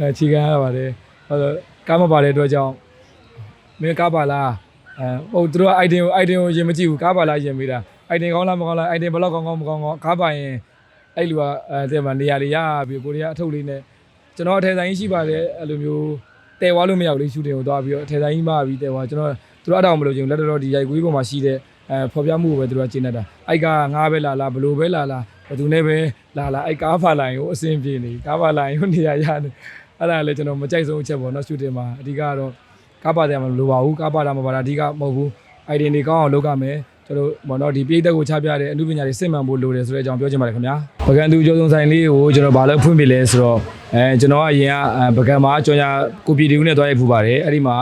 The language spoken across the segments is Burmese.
အဲခြေခံရပါတယ်ဟိုကားမပါတဲ့အတွက်ကြောင့်မင်းကားပါလားအဲဟိုသူတို့က item ကို item ကိုရင်မကြည့်ဘူးကားပါလားရင်မေးတာ item ကောင်းလားမကောင်းလား item ဘယ်လောက်ကောင်းကောင်းမကောင်းကောင်းကားပါရင်အဲ့လူကအဲတဲ့မှာနေရာတွေရပြီးကိုရီးယားအထုပ်လေးနဲ့ကျွန်တော်အထယ်ဆိုင်ကြီးရှိပါတယ်အဲ့လိုမျိုးတဲဝါလို့မရောက်လေးရှူတင်ကိုသွားပြီးတော့အထယ်ဆိုင်ကြီးမှပြီးတဲဝါကျွန်တော်သူတို့အတောင်မလို့ချင်းလက်တော်ဒီရိုက်ကွေးပေါ်မှာရှိတဲ့အဲဖော်ပြမှုကိုပဲသူတို့ကကျင်းနေတာအိုက်ကငားပဲလာလားဘလို့ပဲလာလားဘယ်သူနဲ့ပဲလာလားအိုက်ကားဖာလိုင်းကိုအဆင်ပြေနေကားဖာလိုင်းကိုနေရာရနေ အဲ့ဒါလည်းကျွန်တော်မကြိုက်ဆုံးအချက်ပေါ့နော်ရှူတင်မှာအဓိကကတော့ကားပါတယ်မလိုပါဘူးကားပါတာမပါတာအဓိကမဟုတ်ဘူး ID တွေကောင်းအောင်လုပ်ရမယ်ကျွန်တော်ဘောနော်ဒီပြည်သက်ကိုချပြတဲ့အမှုပညာတွေစစ်မှန်ဖို့လိုတယ်ဆိုတဲ့အကြောင်းပြောချင်ပါတယ်ခင်ဗျာပကံသူကျော်စုံဆိုင်လေးကိုကျွန်တော်ဗာလို့ဖွင့်ပြလဲဆိုတော့အဲကျွန်တော်ကအရင်ကပကံမှာကြော်ညာကိုပြည်တီဦးနဲ့တွားရိုက်ဖူးပါတယ်အဲ့ဒီမှာ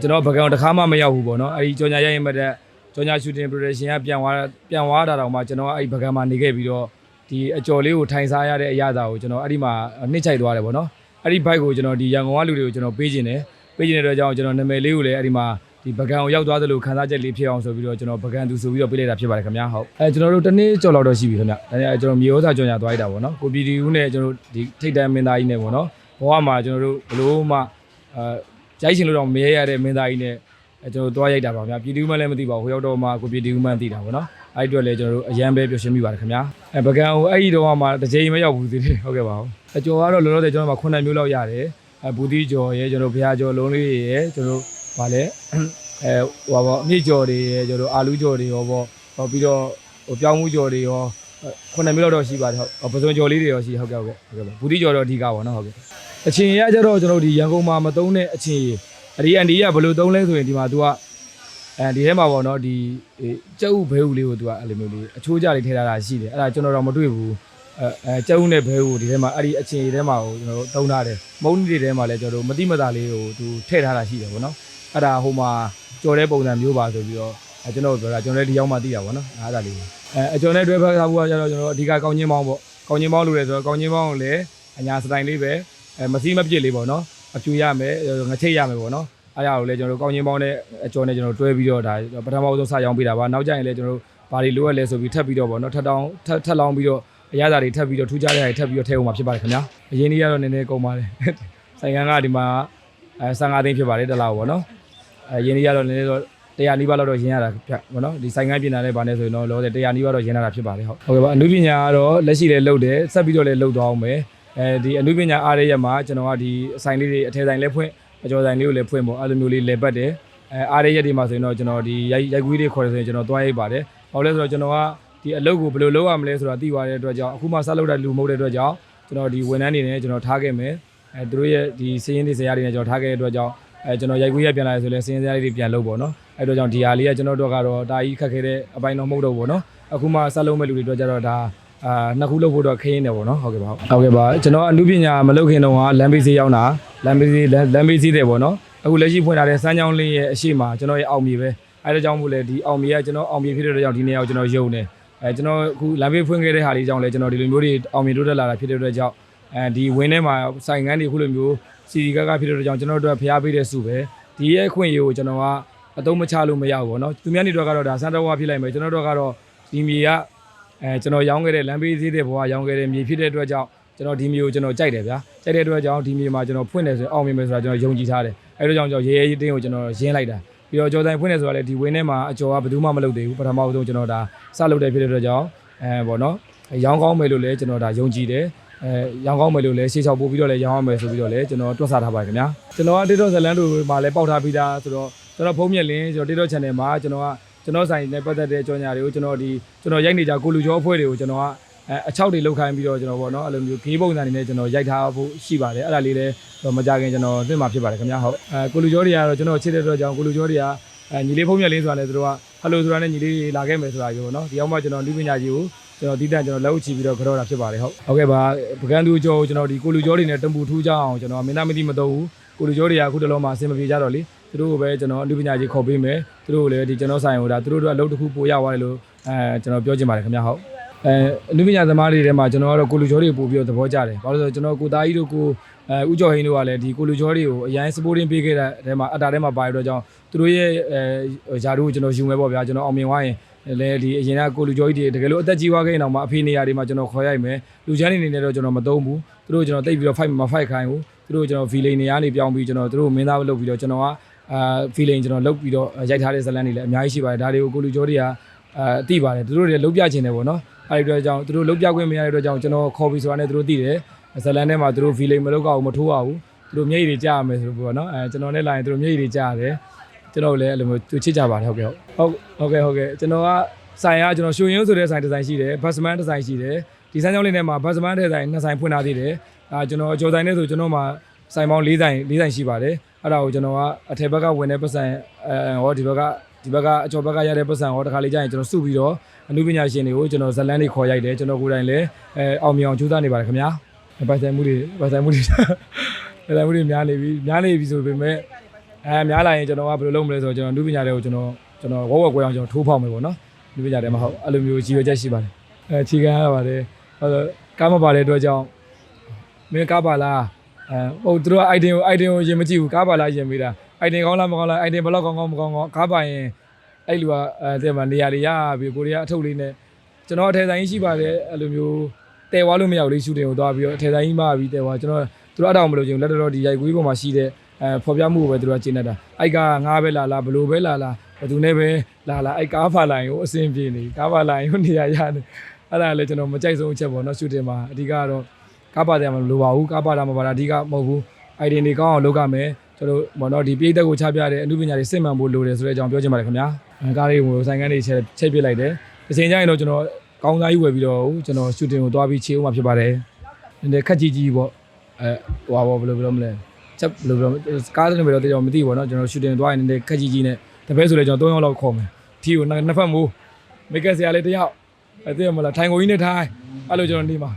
ကျွန်တော်ပကံတစ်ခါမှမရောက်ဘူးပေါ့နော်အဲ့ဒီကြော်ညာရိုက်ရင်မတဲ့ကြော်ညာရှူတင်ပရိုဒက်ရှင်ကပြန်သွားပြန်သွားတာတော့မှကျွန်တော်ကအဲ့ဒီပကံမှာနေခဲ့ပြီးတော့ဒီအကြော်လေးကိုထိုင်စားရတဲ့အရာသာကိုကျွန်တော်အဲ့ဒီမှာနှိမ့်ချိုက်သွားတယ်ပေါ့နော် အဲ့ဒီဘိုက်ကိုကျွန်တော်ဒီရန်ကုန်ကလူတွေကိုကျွန်တော်ပေးခြင်းတယ်ပေးခြင်းတဲ့အတွက်ကြောင့်ကျွန်တော်နာမည်လေးကိုလည်းအဲ့ဒီမှာဒီပကံကိုရောက်သွားသလိုခံစားချက်လေးဖြစ်အောင်ဆိုပြီးတော့ကျွန်တော်ပကံသူဆိုပြီးတော့ပေးလိုက်တာဖြစ်ပါတယ်ခင်ဗျာဟုတ်အဲကျွန်တော်တို့တစ်နေ့ကြော်လောက်တော့ရှိပြီခင်ဗျာဒါနဲ့ကျွန်တော်မြေဩစာကြော်ညာသွားလိုက်တာပေါ့နော်ကိုပြည်တီဦးနဲ့ကျွန်တော်တို့ဒီထိတ်တန်းမင်းသားကြီးနဲ့ပေါ့နော်ဘဝမှာကျွန်တော်တို့ဘလို့မှအဲရိုက်ရှင်လို့တော့မရရတဲ့မင်းသားကြီးနဲ့အဲကျွန်တော်တို့သွားရိုက်တာပါဗျာပြည်တီဦးမှလည်းမသိပါဘူးဟိုရောက်တော့မှကိုပြည်တီဦးမှသိတာပေါ့နော်အဲ့ဒီအတွက်လည်းကျွန်တော်တို့အရန်ပဲပျော်ရွှင်မိပါတယ်ခင်ဗျာအဲပကံကိုအဲ့ဒီတော့မှတစ်ချိန်မရောက်ဘူးသေးတယ်ဟုတ်ကဲ့ပါဟုတ် အကျော်ကတော့လောလောဆယ်ကျွန်တော်တို့မှာ9မျိုးလောက်ရတယ်အဘူတိကျော်ရဲကျွန်တော်ဘုရားကျော်လုံးလေးရဲကျွန်တော်ဗာလဲအဲဟိုပါပေါ့အမြင့်ကျော်တွေရဲကျွန်တော်အာလူကျော်တွေရောပေါ့ဟောပြီးတော့ဟိုပြောင်းမှုကျော်တွေရောခုနှစ်မျိုးလောက်တော့ရှိပါတယ်ဟုတ်ပစုံကျော်လေးတွေရောရှိဟုတ်ကဲ့ဟုတ်ကဲ့ဟုတ်ကဲ့ဘူတိကျော်တော့အဓိကပါနော်ဟုတ်ကဲ့အချင်းရကြတော့ကျွန်တော်ဒီရန်ကုန်မှာမသုံးတဲ့အချင်းအဒီအန်ဒီကဘယ်လိုသုံးလဲဆိုရင်ဒီမှာ तू ကအဲဒီထဲမှာပေါ့နော်ဒီကျုပ်ဘဲဦးလေးကို तू ကအဲ့လိုမျိုးလေးအချိုးကြလေးထည့်ထားတာရှိတယ်အဲ့ဒါကျွန်တော်တော့မတွေ့ဘူး အဲအဲကျုံနဲ့ဘဲကိုဒီထဲမှာအဲ့ဒီအခြေအနေထဲမှာကိုကျွန်တော်တို့သုံးထားတယ်မုန်းတွေထဲမှာလည်းကျွန်တော်တို့မတိမတာလေးကိုသူထည့်ထားတာရှိတယ်ဗောနော်အဲ့ဒါဟိုမှာကြော်တဲ့ပုံစံမျိုးပါဆိုပြီးတော့အဲကျွန်တော်တို့ပြောတာကျွန်တော်လည်းဒီရောက်မှသိတာဗောနော်အဲ့ဒါလေးအဲအကျော်နဲ့တွဲဖက်ထားဖို့ကကျတော့ကျွန်တော်တို့အဓိကကောင်းချင်းပေါင်းပေါ့ကောင်းချင်းပေါင်းလို့လည်းဆိုတော့ကောင်းချင်းပေါင်းကိုလည်းအညာစတိုင်လေးပဲအဲမစီးမပြစ်လေးဗောနော်အဖြူရမယ်ငချိတ်ရမယ်ဗောနော်အဲ့ဒါကိုလည်းကျွန်တော်တို့ကောင်းချင်းပေါင်းနဲ့အကျော်နဲ့ကျွန်တော်တွဲပြီးတော့ဒါပထမဆုံးစရောင်းပေးတာပါနောက်ကျရင်လည်းကျွန်တော်တို့ဘာတွေလိုအပ်လဲဆိုပြီးထပ်ပြီးတော့ဗောနော်ထပ်တောင်းထပ်ထပ်လောင်းပြီးတော့အ ရသာတွေထပ်ပြီးတော့ထူးခြားတဲ့ဟာတွေထပ်ပြီးတော့ထည့်အောင်မှာဖြစ်ပါတယ်ခင်ဗျာအရင်နေ့ကတော့နည်းနည်းကုန်ပါတယ်ဆိုင်ကန်းကဒီမှာအဲ15သိန်းဖြစ်ပါတယ်တစ်လားပေါ့နော်အရင်နေ့ကတော့နည်းနည်းတော့100နီးပါးလောက်တော့ရင်းရတာဖြစ်ပေါ့နော်ဒီဆိုင်ကန်းပြင်လာတဲ့ဗာနဲ့ဆိုရင်တော့လောဆယ်100နီးပါးတော့ရင်းရတာဖြစ်ပါတယ်ဟုတ်ဟုတ်ကဲ့ပါအနုပညာကတော့လက်ရှိလည်းလုပ်တယ်ဆက်ပြီးတော့လည်းလုပ်သွားအောင်ပဲအဲဒီအနုပညာအားရရက်မှာကျွန်တော်ကဒီအဆိုင်လေးတွေအထည်ဆိုင်လည်းဖွင့်အကျော်ဆိုင်လေးကိုလည်းဖွင့်ပေါ့အဲ့လိုမျိုးလေးလဲပတ်တယ်အဲအားရရက်တွေမှာဆိုရင်တော့ကျွန်တော်ဒီရိုက်ရိုက်ကွေးတွေခေါ်တယ်ဆိုရင်ကျွန်တော်သွားရိုက်ပါတယ်ဟောလဲဆိုတော့ကျွန်တော်က ဒီအလုပ်ကိုဘယ်လိုလုပ်ရမလဲဆိုတာသိသွားတဲ့အတွက်ကြောင့်အခုမှဆက်လုပ်တဲ့လူမဟုတ်တဲ့အတွက်ကြောင့်ကျွန်တော်ဒီဝန်ထမ်းတွေနဲ့ကျွန်တော်ထားခဲ့မယ်အဲသူတို့ရဲ့ဒီစည်ရင်းတွေဇရာတွေနဲ့ကျွန်တော်ထားခဲ့တဲ့အတွက်ကြောင့်အဲကျွန်တော်ရိုက်ကူးရပြန်လာရဆိုလဲစည်ရင်းဇရာတွေပြန်လုပ်ပေါ့နော်အဲအတွက်ကြောင့်ဒီဟာလေးကကျွန်တော်တို့ကတော့တာကြီးခက်ခဲတဲ့အပိုင်းတော့မဟုတ်တော့ဘူးပေါ့နော်အခုမှဆက်လုပ်မဲ့လူတွေအတွက်ကြတော့ဒါအာနှစ်ခုလုပ်ဖို့တော့ခင်းနေပေါ့နော်ဟုတ်ကဲ့ပါဟုတ်ကဲ့ပါကျွန်တော်အမှုပညာမလုပ်ခင်တော့ကလမ်းဘေးစီးရောက်တာလမ်းဘေးစီးလမ်းဘေးစီးတယ်ပေါ့နော်အခုလက်ရှိဖွင့်ထားတဲ့စမ်းချောင်းလေးရဲ့အရှိမကျွန်တော်ရဲ့အောင်မြေပဲအဲဒါကြောင့်မို့လဲဒီအောင်မြေကကျွန်တော်အောင်မြေဖြစ်တဲ့အတွက်ကြောင့်ဒီနေရာကိုကျွန်တော်ယုံတယ် အဲကျွန်တော်အခုလမ်းဘေးဖွင့်ခဲ့တဲ့ဟာလေးကြောင့်လည်းကျွန်တော်ဒီလိုမျိုးတွေအောင်မြင်တိုးတက်လာတာဖြစ်တဲ့အတွက်ကြောင့်အဲဒီဝင်းထဲမှာစိုင်ငန်းတွေအခုလိုမျိုးစီစီကားကားဖြစ်တဲ့အတွက်ကြောင့်ကျွန်တော်တို့ဖျားပေးတဲ့စုပဲဒီရဲ့အခွင့်အရေးကိုကျွန်တော်ကအသုံးမချလို့မရဘူးပေါ့နော်သူများနေတော့ကတော့ဒါစန်တဝါဖြစ်လိုက်မယ်ကျွန်တော်တို့ကတော့ဒီမြေကအဲကျွန်တော်ရောင်းခဲ့တဲ့လမ်းဘေးသေးတဲ့ဘဝရောင်းခဲ့တဲ့မြေဖြစ်တဲ့အတွက်ကြောင့်ကျွန်တော်ဒီမြေကိုကျွန်တော်ကြိုက်တယ်ဗျာကြိုက်တဲ့အတွက်ကြောင့်ဒီမြေမှာကျွန်တော်ဖွင့်တယ်ဆိုရင်အောင်မြင်မယ်ဆိုတာကျွန်တော်ယုံကြည်ထားတယ်အဲဒါကြောင့်ကျွန်တော်ရေရဲတင်းကိုကျွန်တော်ရင်းလိုက်တာ ပြီးတော့ကြော်တိုင်ဖွင့်တယ်ဆိုတာလည်းဒီဝင်းထဲမှာအကျော်ကဘယ်သူမှမလုပ်သေးဘူးပထမဆုံးကျွန်တော်ဒါစလုပ်တယ်ဖြစ်တဲ့အတွက်ကြောင့်အဲပေါ့နော်ရောင်းကောင်းမယ်လို့လည်းကျွန်တော်ဒါယုံကြည်တယ်အဲရောင်းကောင်းမယ်လို့လည်းရှေ့ချောက်ပို့ပြီးတော့လည်းရောင်းရမယ်ဆိုပြီးတော့လည်းကျွန်တော်တွက်ဆထားပါတယ်ခင်ဗျာကျွန်တော်က TikTok ဇလန်းတို့မှာလည်းပေါက်ထားပြီးသားဆိုတော့ကျွန်တော်ဖုန်းမြက်လင်းကျွန်တော် TikTok channel မှာကျွန်တော်ကကျွန်တော်ဆိုင်နဲ့ပတ်သက်တဲ့ကြော်ညာတွေကိုကျွန်တော်ဒီကျွန်တော်ရိုက်နေကြကိုလူကျော်အဖွဲ့တွေကိုကျွန်တော်က အဲအချောက်တွေလောက်ခိုင်းပြီးတော့ကျွန်တော်ပေါ့နော်အဲ့လိုမျိုးဂေးပုံစံတွေနဲ့ကျွန်တော်ရိုက်ထားဖို့ရှိပါတယ်အဲ့ဒါလေးလည်းမကြခင်ကျွန်တော်သိမှာဖြစ်ပါတယ်ခင်ဗျာဟုတ်အဲကိုလူကျော်တွေကတော့ကျွန်တော်ချစ်တဲ့အတွက်ကြောင့်ကိုလူကျော်တွေကအဲညီလေးဖုန်းမြက်လင်းဆိုတာလည်းသူတို့ကဟယ်လိုဆိုတာနဲ့ညီလေးလာခဲ့မယ်ဆိုတာမျိုးပေါ့နော်ဒီအောင်မှကျွန်တော်လူပညာကြီးကိုကျွန်တော်ဒီတန်ကျွန်တော်လက်ဥချီပြီးတော့ကြောတာဖြစ်ပါတယ်ဟုတ်ဟုတ်ကဲ့ပါပကံသူကျော်ကိုကျွန်တော်ဒီကိုလူကျော်တွေနဲ့တံပူထူးကြအောင်ကျွန်တော်မင်းသားမသိမတော့ဘူးကိုလူကျော်တွေကအခုတလုံးမှာအဆင်မပြေကြတော့လေသူတို့ကိုပဲကျွန်တော်အလူပညာကြီးခေါ်ပေးမယ်သူတို့ကိုလည်းဒီကျွန်တော်ဆိုင်ဟိုဒါသူတို့တို့အလုပ်တစ်ခုပို့ရသွားတယ်လို့အဲကျွန်တော်ပြောချင်ပါတယ်ခင်ဗျာဟုတ် အဲအလူပညာသမားတွေထဲမှာကျွန်တော်ကတော့ကိုလူကျော်တွေပို့ပြီးတော့သဘောကျတယ်ဘာလို့လဲဆိုတော့ကျွန်တော်ကိုသားကြီးတို့ကိုအဲဥကျော်ဟင်းတို့ကလည်းဒီကိုလူကျော်တွေကိုအရင်စပိုးတင်ပေးခဲ့တဲ့အဲမှာအတားထဲမှာပါရတော့ကြောင့်သူတို့ရဲ့အဲဂျာတို့ကိုကျွန်တော်ယူမယ်ပေါ့ဗျာကျွန်တော်အောင်မြင်သွားရင်လဲဒီအရင်ကကိုလူကျော်ကြီးတွေတကယ်လို့အသက်ကြီးသွားခဲ့ရင်တော့မှအဖေနေရာတွေမှာကျွန်တော်ခေါ်ရိုက်မယ်လူချမ်းနေနေတော့ကျွန်တော်မသုံးဘူးသူတို့ကျွန်တော်တိတ်ပြီးတော့ fight မ fight ခိုင်းဘူးသူတို့ကျွန်တော် feeling တွေကနေပြောင်းပြီးကျွန်တော်သူတို့မင်းသားလုပ်ပြီးတော့ကျွန်တော်ကအာ feeling ကျွန်တော်လုပ်ပြီးတော့ရိုက်ထားတဲ့ဇာတ်လမ်းတွေလည်းအများကြီးရှိပါတယ်ဒါတွေကိုကိုလူကျော်တွေကအာအသိပါတယ်သူတို့တွေလုံးပြချင်တယ်ပေါ့နော် အဲဒီအတွက်ကြောင့်သူတို့လုံးပြခွင့်မရတဲ့အတွက်ကြောင့်ကျွန်တော်ခေါ်ပြီးဆိုတာနဲ့သူတို့သိတယ်ဇာတ်လမ်းထဲမှာသူတို့ feeling မလုပ်ကြဘူးမထိုးရဘူးသူတို့မျက်ရည်တွေကြားရမယ်ဆိုလို့ပေါ့နော်အဲကျွန်တော်နဲ့လာရင်သူတို့မျက်ရည်တွေကြားရတယ်ကျွန်တော်လည်းအဲ့လိုမျိုးသူချစ်ကြပါတယ်ဟုတ်ကဲ့ဟုတ်ဟုတ်ကဲ့ဟုတ်ကဲ့ကျွန်တော်ကဆိုင်ကကျွန်တော်ရွှေရင်းဆိုတဲ့ဆိုင်ဒီဇိုင်းရှိတယ်ဘတ်စမန်ဒီဇိုင်းရှိတယ်ဒီဆိုင်ကြောင်းလေးထဲမှာဘတ်စမန်ဒီဇိုင်းနှစ်ဆိုင်ဖွင့်ထားသေးတယ်အာကျွန်တော်ကြော်ဆိုင်နဲ့ဆိုကျွန်တော်မှာဆိုင်ပေါင်း၄ဆိုင်၄ဆိုင်ရှိပါတယ်အဲ့ဒါကိုကျွန်တော်ကအထက်ဘက်ကဝင်တဲ့ပတ်စံအဲဟောဒီဘက်က ဒီဘက်ကအကျော်ဘက်ကရတဲ့ပတ်စံဟောတခါလေးကြာရင်ကျွန်တော်စုပြီးတော့အမှုပညာရှင်တွေကိုကျွန်တော်ဇတ်လန်းတွေခေါ်ရိုက်တယ်ကျွန်တော်ကိုယ်တိုင်လည်းအဲအောင်မြင်အောင်ကြိုးစားနေပါတယ်ခင်ဗျာပိုင်ဆိုင်မှုတွေပိုင်ဆိုင်မှုတွေပိုင်ဆိုင်မှုတွေများနေပြီများနေပြီဆိုပေမဲ့အဲများလာရင်ကျွန်တော်ကဘယ်လိုလုပ်မလဲဆိုတော့ကျွန်တော်အမှုပညာတွေကိုကျွန်တော်ကျွန်တော်ဝက်ဝက်ကွဲအောင်ကျွန်တော်ထိုးဖောက်မယ်ပေါ့နော်အမှုပညာတွေမှာဟုတ်အဲ့လိုမျိုးကြီးရွယ်ချက်ရှိပါတယ်အဲခြေခံရပါတယ်ဟုတ်တော့ကားမပါတဲ့အတွက်ကြောင့်မင်းကားပါလားအဲဟုတ်သူတို့က item ကို item ကိုရင်မကြည့်ဘူးကားပါလားရင်မေးတာ item ကောင်းလားမကောင်းလား item ဘယ်လောက်ကောင်းကောင်းမကောင်းကောင်းကားပါရင်အဲ့လူကအဲတဲ့မှာနေရာတွေရပြီးကိုရီးယားအထုပ်လေးနဲ့ကျွန်တော်အထည်ဆိုင်ကြီးရှိပါတယ်အဲ့လိုမျိုးတဲဝါလို့မရဘူးလေရှူတင်ကိုသွားပြီးတော့အထည်ဆိုင်ကြီးမှပြီးတဲဝါကျွန်တော်သူတို့အတောင်မလို့ချင်းလက်တော်ဒီရိုက်ကွေးပေါ်မှာရှိတဲ့အဲဖော်ပြမှုကိုပဲသူတို့ကကျင်းနေတာအိုက်ကငားပဲလာလားဘလို့ပဲလာလားဘယ်သူနဲ့ပဲလာလားအိုက်ကားဖာလိုင်းကိုအဆင်ပြေနေကားဖာလိုင်းကိုနေရာရနေအဲ့ဒါလည်းကျွန်တော်မကြိုက်ဆုံးအချက်ပေါ့နော်ရှူတင်မှာအဓိကတော့ကားပါတယ်မလို့ပါဘူးကားပါတာမပါတာအဓိကမဟုတ်ဘူး idea တွေကောင်းအောင်လုပ်ရမယ် ကျွန်တော်ဘောနော်ဒီပြည်သက်ကိုချပြတဲ့အမှုပညာတွေစစ်မှန်ဖို့လိုတယ်ဆိုတဲ့အကြောင်းပြောချင်ပါတယ်ခင်ဗျာအဲကားလေးကိုဆိုင်ကန်းတွေချက်ချိတ်ပစ်လိုက်တယ်ဒီချိန်ကျရင်တော့ကျွန်တော်ကောင်းသားကြီးဝယ်ပြီးတော့ကျွန်တော်ရှူတင်ကိုသွားပြီးခြေဦးမှာဖြစ်ပါတယ်နည်းနည်းခက်ကြီးကြီးပေါ့အဲဟွာပေါ့ဘယ်လိုပြောမလဲချက်ဘယ်လိုပြောကားလည်းပဲတော့တရားမသိဘူးပေါ့နော်ကျွန်တော်ရှူတင်သွားရင်နည်းနည်းခက်ကြီးကြီးနဲ့တပည့်ဆိုလည်းကျွန်တော်၃ယောက်လောက်ခေါ်မယ်ထီကိုနှစ်ဖက်မိုးမိတ်ကက်ဆရာလေးတစ်ယောက်အဲသိရမလားထိုင်ကိုကြီးနဲ့ထိုင်အဲ့လိုကျွန်တော်နေမှာ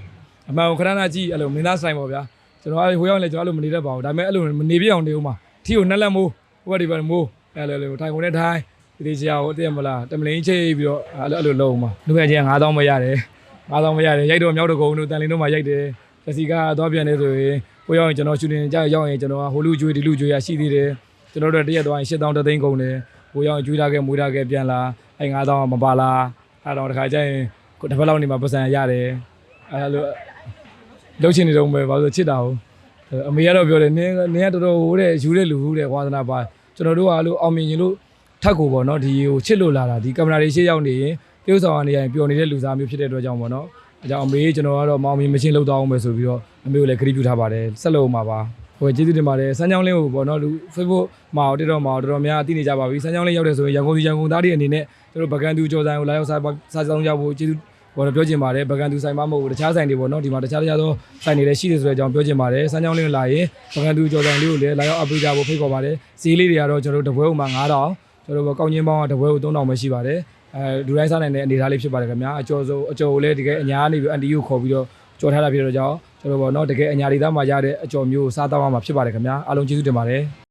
အမှန်ကိုခဏခဏကြည့်အဲ့လိုမင်းသားဆိုင်ပေါ့ဗျာ ကျွန်တော်အဲ့ဟိုရောက်လည်းကျွန်တော်အဲ့လိုမနေတတ်ပါဘူးဒါပေမဲ့အဲ့လိုမနေပြအောင်နေဦးမှာထီကိုနှက်လက်မိုးဟိုကဒီဘက်မိုးအဲ့လိုလိုထိုင်ကုန်နဲ့ထိုင်ဒီဒီချာကိုတည့်မလားတမလင်းချိတ်ပြီးတော့အဲ့လိုအဲ့လိုလုံးဦးမှာလူငယ်ချင်း9000မရတယ်9000မရတယ်ရိုက်တော့မြောက်တော့ကုန်းတို့တန်လင်းတို့မှရိုက်တယ်ပစီကားသွားပြန်နေဆိုရင်ဟိုရောက်ရင်ကျွန်တော်ရှူတင်ကြောက်ရောက်ရင်ကျွန်တော်ဟိုလူကျွေးဒီလူကျွေးရရှိသေးတယ်ကျွန်တော်တို့တရက်သွားရင်8000တသိန်းကုန်တယ်ဟိုရောက်ရင်ကျွေးထားခဲ့မွေးထားခဲ့ပြန်လာအဲ့9000မပါလားအဲ့တော့တခါကျရင်တစ်ပတ်လောက်နေမှာပတ်စံရတယ်အဲ့လို လှုပ်ချင်နေတော့ပဲဘာလို့ချစ်တာဟုတ်အမေကတော့ပြောတယ်နင်းနင်းကတော်တော်ဟိုတဲ့ယူတဲ့လူဟိုတဲ့ဝါသနာပါကျွန်တော်တို့ကအဲ့လိုအောင်မြင်ရင်လို့ထက်ကိုပေါ့နော်ဒီဟိုချစ်လို့လာတာဒီကင်မရာတွေရှေ့ရောက်နေရင်ပြုတ်ဆောင်ကနေရင်ပျော်နေတဲ့လူစားမျိုးဖြစ်တဲ့အတွက်ကြောင့်ပေါ့နော်အဲကြောင့်အမေကျွန်တော်ကတော့မောင်မြင်မချင်းလောက်တော့အောင်ပဲဆိုပြီးတော့အမေကိုလည်းဂရုပြုထားပါတယ်ဆက်လို့မှာပါဟိုကျေးဇူးတင်ပါတယ်စမ်းချောင်းလင်းကိုပေါ့နော်လူ Facebook မှာတော့တော်တော်မှာတော်တော်များအသိနေကြပါပြီစမ်းချောင်းလင်းရောက်တယ်ဆိုရင်ရန်ကုန်စီရန်ကုန်သားတွေအနေနဲ့တို့ဗကန်သူကြော်ဆိုင်ကိုလာရောက်စားစားဆောင်ကြဖို့ကျေးဇူး ဘောတော့ပြောချင်ပါတယ်ဗကန်သူဆိုင်မမဟုတ်ဘူးတခြားဆိုင်တွေပေါ့နော်ဒီမှာတခြားတခြားသောဆိုင်တွေလည်းရှိတယ်ဆိုတဲ့အကြောင်းပြောချင်ပါတယ်စမ်းချောင်းလေးကိုလာရင်ဗကန်သူကြော်ဆိုင်လေးကိုလည်းလာရောက်အပ်ပေးကြဖို့ဖိတ်ခေါ်ပါတယ်ဈေးလေးတွေကတော့ကျွန်တော်တို့တပွဲဥမှာ9000ကျွန်တော်တို့ကောင်းချင်းပေါင်းကတပွဲဥ3000ပဲရှိပါတယ်အဲဒူတိုင်းစားနိုင်တဲ့အနေအထားလေးဖြစ်ပါတယ်ခင်ဗျာအကျော်ဆုံးအကျော်ကိုလည်းတကယ်အညာကနေပြီးအန်တီကိုခေါ်ပြီးတော့ကြော်ထားတာဖြစ်တော့ကြောင်းကျွန်တော်ပေါ့နော်တကယ်အညာဒေသမှာရတဲ့အကျော်မျိုးစားတော့မှာဖြစ်ပါတယ်ခင်ဗျာအားလုံးကျေးဇူးတင်ပါတယ်